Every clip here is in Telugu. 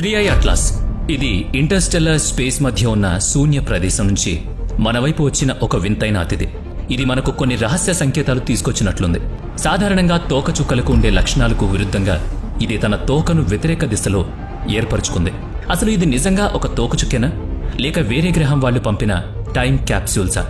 Three I Atlas. ఇది ఇంటర్స్టెల్లర్ స్పేస్ మధ్య ఉన్న శూన్య ప్రదేశం నుంచి మన వైపు వచ్చిన ఒక వింతైన అతిథి. ఇది మనకు కొన్ని రహస్య సంకేతాలు తీసుకొచ్చినట్లుంది. సాధారణంగా తోక చుక్కలకు ఉండే లక్షణాలకు విరుద్ధంగా ఇది తన తోకను వ్యతిరేక దిశలో ఏర్పరచుకుంది. అసలు ఇది నిజంగా ఒక తోకచుక్కేనా లేక వేరే గ్రహం వాళ్ళు పంపిన టైం క్యాప్సూల్సా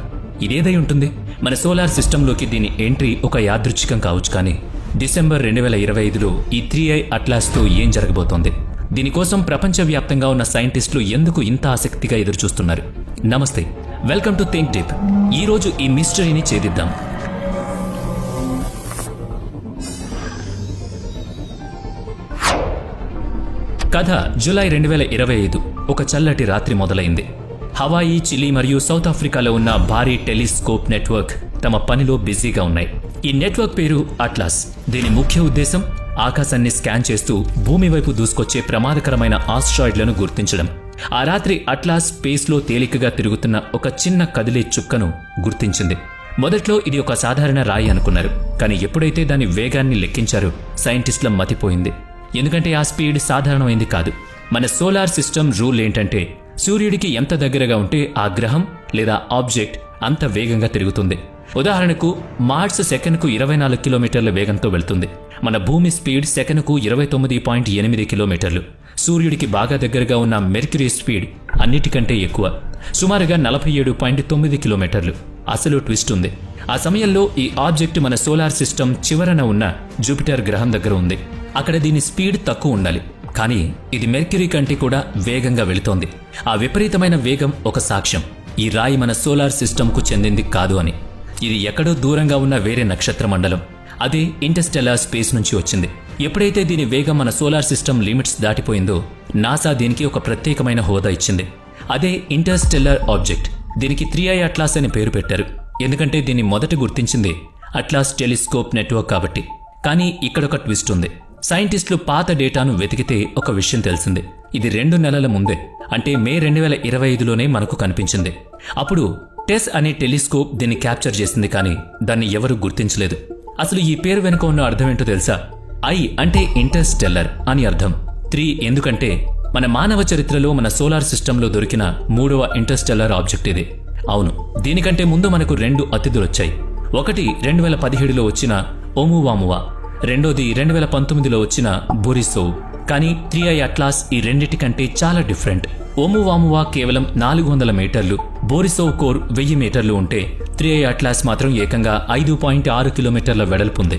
ఇదేదై ఉంటుంది? మన సోలార్ సిస్టంలోకి దీని ఎంట్రీ ఒక యాదృచ్ఛికం కావచ్చు కానీ డిసెంబర్ రెండు వేల ఇరవై ఐదులో ఈ త్రీ ఐ అట్లాస్తో ఏం జరగబోతోంది? దీనికోసం ప్రపంచవ్యాప్తంగా ఉన్న సైంటిస్టులు ఎందుకు ఇంత ఆసక్తిగా ఎదురుచూస్తున్నారు? నమస్తే వెల్కమ్ టు థింక్ టిప్. ఈరోజు ఈ మిస్టరీని ఛేదిద్దాం. కథ జూలై రెండు వేల ఇరవై ఐదు ఒక చల్లటి రాత్రి మొదలైంది. హవాయి చిలీ మరియు సౌత్ ఆఫ్రికాలో ఉన్న భారీ టెలిస్కోప్ నెట్వర్క్ తమ పనిలో బిజీగా ఉన్నాయి. ఈ నెట్వర్క్ పేరు అట్లాస్. దీని ముఖ్య ఉద్దేశం ఆకాశాన్ని స్కాన్ చేస్తూ భూమి వైపు దూసుకొచ్చే ప్రమాదకరమైన ఆస్ట్రాయిడ్లను గుర్తించడం. ఆ రాత్రి అట్లాస్ స్పేస్లో తేలికగా తిరుగుతున్న ఒక చిన్న కదిలే చుక్కను గుర్తించింది. మొదట్లో ఇది ఒక సాధారణ రాయి అనుకున్నారు కానీ ఎప్పుడైతే దాని వేగాన్ని లెక్కించారో సైంటిస్టుల మతిపోయింది ఎందుకంటే ఆ స్పీడ్ సాధారణమైంది కాదు. మన సోలార్ సిస్టమ్ రూల్ ఏంటంటే సూర్యుడికి ఎంత దగ్గరగా ఉంటే ఆ గ్రహం లేదా ఆబ్జెక్ట్ అంత వేగంగా తిరుగుతుంది. ఉదాహరణకు మార్స్ సెకనుకు ఇరవై నాలుగు కిలోమీటర్ల వేగంతో వెళ్తుంది. మన భూమి స్పీడ్ సెకనుకు ఇరవై తొమ్మిది పాయింట్ ఎనిమిది కిలోమీటర్లు. సూర్యుడికి బాగా దగ్గరగా ఉన్న మెర్క్యూరీ స్పీడ్ అన్నిటికంటే ఎక్కువ. సుమారుగా నలభై ఏడు పాయింట్ తొమ్మిది కిలోమీటర్లు. అసలు ట్విస్ట్ ఉంది. ఆ సమయంలో ఈ ఆబ్జెక్ట్ మన సోలార్ సిస్టమ్ చివరన ఉన్న జూపిటర్ గ్రహం దగ్గర ఉంది. అక్కడ దీని స్పీడ్ తక్కువ ఉండాలి. కానీ ఇది మెర్క్యూరీ కంటే కూడా వేగంగా వెళుతోంది. ఆ విపరీతమైన వేగం ఒక సాక్ష్యం. ఈ రాయి మన సోలార్ సిస్టమ్కు చెందింది కాదు అని. ఇది ఎక్కడో దూరంగా ఉన్న వేరే నక్షత్ర మండలం. అదే ఇంటర్స్టెల్లార్ స్పేస్ నుంచి వచ్చింది. ఎప్పుడైతే దీని వేగం మన సోలార్ సిస్టమ్ లిమిట్స్ దాటిపోయిందో నాసా దీనికి ఒక ప్రత్యేకమైన హోదా ఇచ్చింది. అదే ఇంటర్స్టెల్లార్ ఆబ్జెక్ట్. దీనికి త్రీ ఐ అట్లాస్ అని పేరు పెట్టారు. ఎందుకంటే దీన్ని మొదట గుర్తించింది అట్లాస్ టెలిస్కోప్ నెట్వర్క్ కాబట్టి. కానీ ఇక్కడొక ట్విస్ట్ ఉంది. సైంటిస్టులు పాత డేటాను వెతికితే ఒక విషయం తెలిసింది. ఇది రెండు నెలల ముందే అంటే మే రెండు వేల ఇరవై ఐదులోనే మనకు కనిపించింది. అప్పుడు టెస్ అనే టెలిస్కోప్ దీన్ని క్యాప్చర్ చేసింది కానీ దాన్ని ఎవరూ గుర్తించలేదు. అసలు ఈ పేరు వెనుక ఉన్న అర్థం ఏంటో తెలుసా? ఐ అంటే ఇంటర్స్టెల్లర్ అని అర్థం. త్రీ ఎందుకంటే మన మానవ చరిత్రలో మన సోలార్ సిస్టంలో దొరికిన మూడవ ఇంటర్స్టెల్లర్ ఆబ్జెక్ట్ ఇది. అవును దీనికంటే ముందు మనకు రెండు అతిథులు వచ్చాయి ఒకటి రెండు వేల పదిహేడులో వచ్చిన ఓమువామువా రెండోది రెండు వేల పంతొమ్మిదిలో వచ్చిన బొరిసోవ్. కానీ త్రీ ఐ అట్లాస్ ఈ రెండిటికంటే చాలా డిఫరెంట్. ఓమువామువా కేవలం నాలుగు వందల మీటర్లు బోరిసోవ్ కోర్ వెయ్యి మీటర్లు ఉంటే త్రీ ఐ అట్లాస్ మాత్రం ఏకంగా ఐదు పాయింట్ ఆరు కిలోమీటర్ల వెడల్పుంది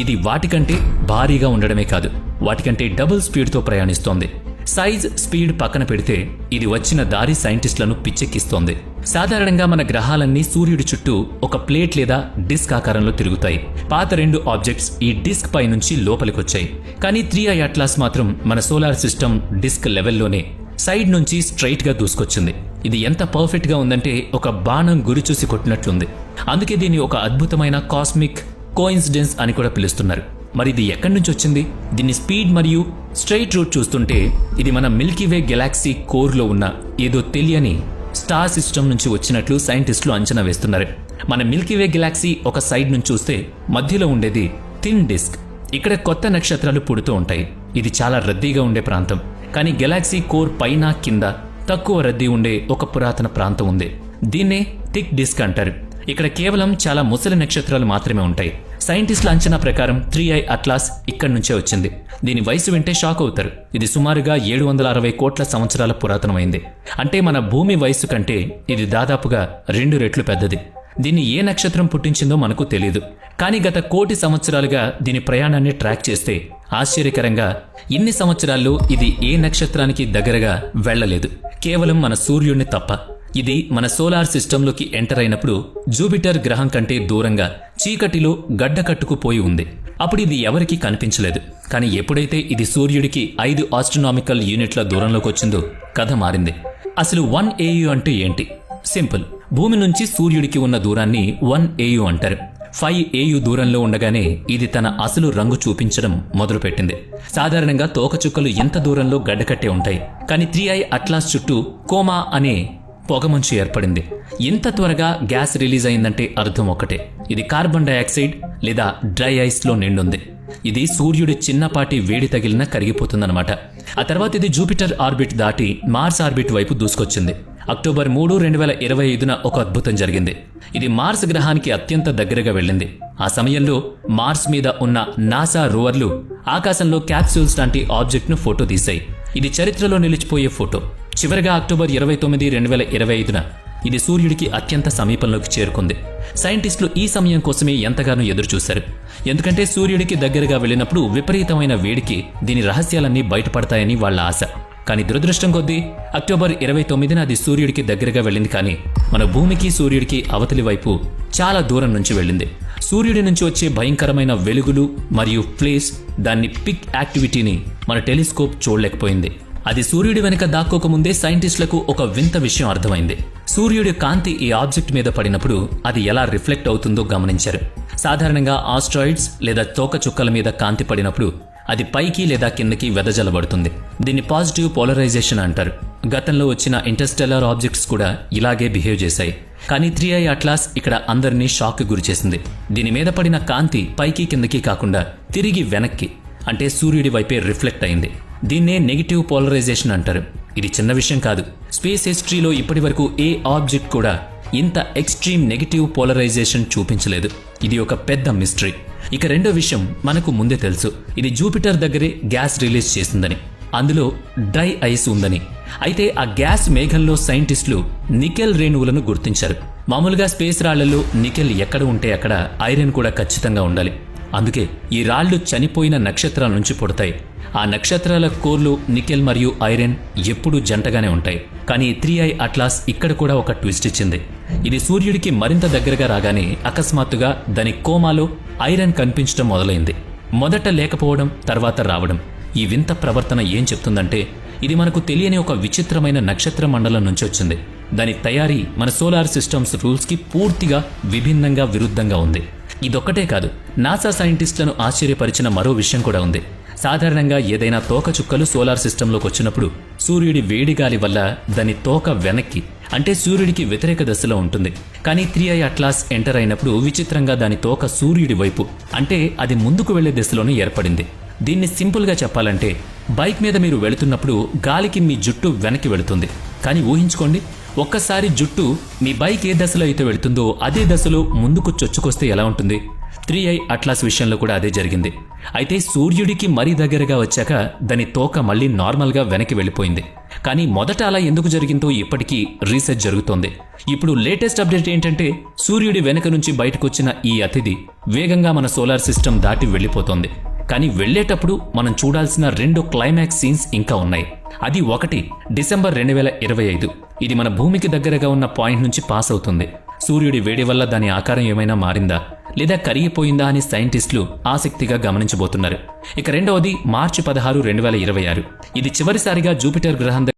ఇది వాటికంటే భారీగా ఉండడమే కాదు వాటికంటే డబుల్ స్పీడ్తో ప్రయాణిస్తోంది. సైజ్ స్పీడ్ పక్కన పెడితే ఇది వచ్చిన దారి సైంటిస్టులను పిచ్చెక్కిస్తోంది. సాధారణంగా మన గ్రహాలన్నీ సూర్యుడి చుట్టూ ఒక ప్లేట్ లేదా డిస్క్ ఆకారంలో తిరుగుతాయి. పాత రెండు ఆబ్జెక్ట్స్ ఈ డిస్క్ పై నుంచి లోపలికొచ్చాయి. కానీ త్రీ ఐ అట్లాస్ మాత్రం మన సోలార్ సిస్టమ్ డిస్క్ లెవెల్లోనే సైడ్ నుంచి స్ట్రైట్గా దూసుకొచ్చింది. ఇది ఎంత పర్ఫెక్ట్గా ఉందంటే ఒక బాణం గురి చూసి కొట్టినట్లుంది. అందుకే దీన్ని ఒక అద్భుతమైన కాస్మిక్ కోయిన్సిడెన్స్ అని కూడా పిలుస్తున్నారు. మరి ఇది ఎక్కడి నుంచి వచ్చింది? దీని స్పీడ్ మరియు స్ట్రైట్ రూట్ చూస్తుంటే ఇది మన మిల్కీవే గెలాక్సీ కోర్లో ఉన్న ఏదో తెలియని స్టార్ సిస్టమ్ నుంచి వచ్చినట్లు సైంటిస్టులు అంచనా వేస్తున్నారు. మన మిల్కీవే గెలాక్సీ ఒక సైడ్ నుంచి చూస్తే మధ్యలో ఉండేది థిన్ డిస్క్. ఇక్కడ కొత్త నక్షత్రాలు పుడుతూ ఉంటాయి. ఇది చాలా రద్దీగా ఉండే ప్రాంతం. కానీ గెలాక్సీ కోర్ పైన కింద తక్కువ రద్దీ ఉండే ఒక పురాతన ప్రాంతం ఉంది. దీన్నే థిక్ డిస్క్ అంటారు. ఇక్కడ కేవలం చాలా ముసలి నక్షత్రాలు మాత్రమే ఉంటాయి. సైంటిస్టుల అంచనా ప్రకారం త్రీ ఐ అట్లాస్ ఇక్కడి నుంచే వచ్చింది. దీని వయసు వింటే షాక్ అవుతారు. ఇది సుమారుగా ఏడు వందల అరవై కోట్ల సంవత్సరాల పురాతనమైంది. అంటే మన భూమి వయసు కంటే ఇది దాదాపుగా రెండు రెట్లు పెద్దది. దీన్ని ఏ నక్షత్రం పుట్టించిందో మనకు తెలియదు కానీ గత కోటి సంవత్సరాలుగా దీని ప్రయాణాన్ని ట్రాక్ చేస్తే ఆశ్చర్యకరంగా ఇన్ని సంవత్సరాల్లో ఇది ఏ నక్షత్రానికి దగ్గరగా వెళ్ళలేదు. కేవలం మన సూర్యుడిని తప్ప. ఇది మన సోలార్ సిస్టంలోకి ఎంటర్ అయినప్పుడు జూపిటర్ గ్రహం కంటే దూరంగా చీకటిలో గడ్డ కట్టుకుపోయి ఉంది. అప్పుడు ఇది ఎవరికీ కనిపించలేదు. కానీ ఎప్పుడైతే ఇది సూర్యుడికి ఐదు ఆస్ట్రనామికల్ యూనిట్ల దూరంలోకి వచ్చిందో కథ మారింది. అసలు వన్ ఏయు అంటే ఏంటి? సింపుల్. భూమి నుంచి సూర్యుడికి ఉన్న దూరాన్ని వన్ ఏయు అంటారు. ఫైవ్ ఏయు దూరంలో ఉండగానే ఇది తన అసలు రంగు చూపించడం మొదలుపెట్టింది. సాధారణంగా తోకచుక్కలు ఎంత దూరంలో గడ్డకట్టే ఉంటాయి? కానీ త్రీ ఐ అట్లాస్ చుట్టూ కోమా అనే పొగమంచు ఏర్పడింది. ఇంత త్వరగా గ్యాస్ రిలీజ్ అయిందంటే అర్థం ఒకటే ఇది కార్బన్ డైఆక్సైడ్ లేదా డ్రై ఐస్లో నిండుంది. ఇది సూర్యుడి చిన్నపాటి వేడి తగిలిన కరిగిపోతుందన్నమాట. ఆ తర్వాత ఇది జూపిటర్ ఆర్బిట్ దాటి మార్స్ ఆర్బిట్ వైపు దూసుకొచ్చింది. అక్టోబర్ మూడు రెండు వేల ఇరవై ఐదున ఒక అద్భుతం జరిగింది. ఇది మార్స్ గ్రహానికి అత్యంత దగ్గరగా వెళ్ళింది. ఆ సమయంలో మార్స్ మీద ఉన్న నాసా రోవర్లు ఆకాశంలో క్యాప్సూల్స్ లాంటి ఆబ్జెక్ట్ను ఫోటో తీశాయి. ఇది చరిత్రలో నిలిచిపోయే ఫోటో. చివరిగా అక్టోబర్ ఇరవై తొమ్మిది రెండు వేల ఇరవై ఐదున ఇది సూర్యుడికి అత్యంత సమీపంలోకి చేరుకుంది. సైంటిస్టులు ఈ సమయం కోసమే ఎంతగానో ఎదురుచూశారు. ఎందుకంటే సూర్యుడికి దగ్గరగా వెళ్ళినప్పుడు విపరీతమైన వేడికి దీని రహస్యాలన్నీ బయటపడతాయని వాళ్ళ ఆశ. కానీ దురదృష్టం కొద్దీ అక్టోబర్ ఇరవై తొమ్మిదిన అది సూర్యుడికి దగ్గరగా వెళ్ళింది కానీ మన భూమికి సూర్యుడికి అవతలి వైపు చాలా దూరం నుంచి వెళ్ళింది. సూర్యుడి నుంచి వచ్చే భయంకరమైన వెలుగులు మరియు ఫ్లేస్ దాన్ని పిక్ యాక్టివిటీని మన టెలిస్కోప్ చూడలేకపోయింది. అది సూర్యుడి వెనుక దాక్కోకముందే సైంటిస్టులకు ఒక వింత విషయం అర్థమైంది. సూర్యుడి కాంతి ఈ ఆబ్జెక్ట్ మీద పడినప్పుడు అది ఎలా రిఫ్లెక్ట్ అవుతుందో గమనించారు. సాధారణంగా ఆస్ట్రాయిడ్స్ లేదా తోకచుక్కల మీద కాంతి పడినప్పుడు అది పైకి లేదా కిందకి వెదజల్లబడుతుంది. దీన్ని పాజిటివ్ పోలరైజేషన్ అంటారు. గతంలో వచ్చిన ఇంటర్స్టెల్లార్ ఆబ్జెక్ట్స్ కూడా ఇలాగే బిహేవ్ చేశాయి. కానీ త్రీ ఐ అట్లాస్ ఇక్కడ అందరినీ షాక్ గురిచేసింది దీని మీద పడిన కాంతి పైకి కిందకి కాకుండా తిరిగి వెనక్కి అంటే సూర్యుడి వైపే రిఫ్లెక్ట్ అయింది. దీన్నే నెగిటివ్ పోలరైజేషన్ అంటారు. ఇది చిన్న విషయం కాదు. స్పేస్ హిస్టరీలో ఇప్పటి వరకు ఏ ఆబ్జెక్ట్ కూడా ఇంత ఎక్స్ట్రీమ్ నెగిటివ్ పోలరైజేషన్ చూపించలేదు. ఇది ఒక పెద్ద మిస్టరీ. ఇక రెండో విషయం మనకు ముందే తెలుసు. ఇది జూపిటర్ దగ్గరే గ్యాస్ రిలీజ్ చేసిందని. అందులో డ్రై ఐస్ ఉందని. అయితే ఆ గ్యాస్ మేఘంలో సైంటిస్టులు నికెల్ రేణువులను గుర్తించారు. మామూలుగా స్పేస్ రాళ్ళలో నికెల్ ఎక్కడ ఉంటే అక్కడ ఐరన్ కూడా ఖచ్చితంగా ఉండాలి. అందుకే ఈ రాళ్ళు చనిపోయిన నక్షత్రాల నుంచి పుడతాయి. ఆ నక్షత్రాల కోర్లు నికెల్ మరియు ఐరన్ ఎప్పుడూ జంటగానే ఉంటాయి. కానీ త్రీ ఐ అట్లాస్ ఇక్కడ కూడా ఒక ట్విస్ట్ ఇచ్చింది. ఇది సూర్యుడికి మరింత దగ్గరగా రాగానే అకస్మాత్తుగా దాని కోమాలో ఐరన్ కనిపించడం మొదలైంది. మొదట లేకపోవడం తర్వాత రావడం. ఈ వింత ప్రవర్తన ఏం చెప్తుందంటే ఇది మనకు తెలియని ఒక విచిత్రమైన నక్షత్ర మండలం నుంచి వచ్చింది. దాని తయారీ మన సోలార్ సిస్టమ్స్ రూల్స్కి పూర్తిగా విభిన్నంగా విరుద్ధంగా ఉంది. ఇదొక్కటే కాదు నాసా సైంటిస్టులను ఆశ్చర్యపరిచిన మరో విషయం కూడా ఉంది. సాధారణంగా ఏదైనా తోక చుక్కలు సోలార్ సిస్టంలోకి వచ్చినప్పుడు సూర్యుడి వేడి గాలి వల్ల దాని తోక వెనక్కి అంటే సూర్యుడికి వ్యతిరేక దశలో ఉంటుంది. కానీ త్రీ ఐ అట్లాస్ ఎంటర్ అయినప్పుడు విచిత్రంగా దాని తోక సూర్యుడి వైపు అంటే అది ముందుకు వెళ్ళే దిశలోనే ఏర్పడింది. దీన్ని సింపుల్గా చెప్పాలంటే బైక్ మీద మీరు వెళుతున్నప్పుడు గాలికి మీ జుట్టు వెనక్కి వెళుతుంది. కానీ ఊహించుకోండి ఒక్కసారి జుట్టు మీ బైక్ ఏ దశలో అయితే వెళుతుందో అదే దశలో ముందుకు చొచ్చుకొస్తే ఎలా ఉంటుంది? త్రీ ఐ అట్లాస్ విషయంలో కూడా అదే జరిగింది. అయితే సూర్యుడికి మరీ దగ్గరగా వచ్చాక దాని తోక మళ్ళీ నార్మల్గా వెనక్కి వెళ్ళిపోయింది. కానీ మొదట అలా ఎందుకు జరిగిందో ఇప్పటికీ రీసెర్చ్ జరుగుతోంది. ఇప్పుడు లేటెస్ట్ అప్డేట్ ఏంటంటే సూర్యుడి వెనక నుంచి బయటకొచ్చిన ఈ అతిథి వేగంగా మన సోలార్ సిస్టమ్ దాటి వెళ్ళిపోతోంది. కానీ వెళ్ళేటప్పుడు మనం చూడాల్సిన రెండు క్లైమాక్స్ సీన్స్ ఇంకా ఉన్నాయి. అది ఒకటి డిసెంబర్ రెండు వేల ఇరవై ఐదు. ఇది మన భూమికి దగ్గరగా ఉన్న పాయింట్ నుంచి పాస్ అవుతుంది. సూర్యుడి వేడి వల్ల దాని ఆకారం ఏమైనా మారిందా? లేదా కరిగిపోయిందా అని సైంటిస్టులు ఆసక్తిగా గమనించబోతున్నారు. ఇక రెండవది మార్చి పదహారు రెండు వేల ఇరవై ఆరు. ఇది చివరిసారిగా జూపిటర్ గ్రహం